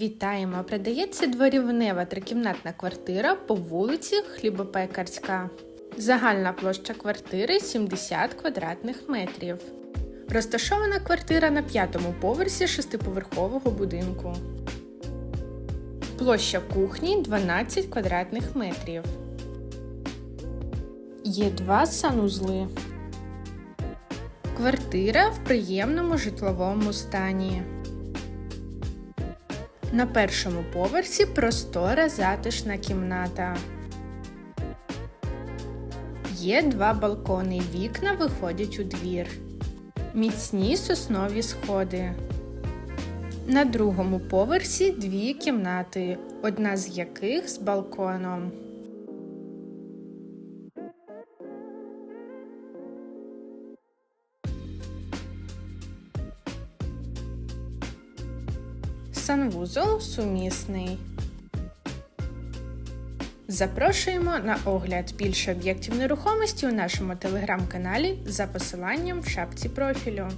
Вітаємо! Продається дворівнева трикімнатна квартира по вулиці Хлібопекарська. Загальна площа квартири 70 квадратних метрів. Розташована квартира на п'ятому поверсі шестиповерхового будинку. Площа кухні 12 квадратних метрів. Є два санузли. Квартира в приємному житловому стані. На першому поверсі простора затишна кімната. Є два балкони. Вікна виходять у двір. Міцні соснові сходи. На другому поверсі дві кімнати, одна з яких з балконом. Санвузол сумісний. Запрошуємо на огляд більше об'єктів нерухомості у нашому телеграм-каналі за посиланням в шапці профілю.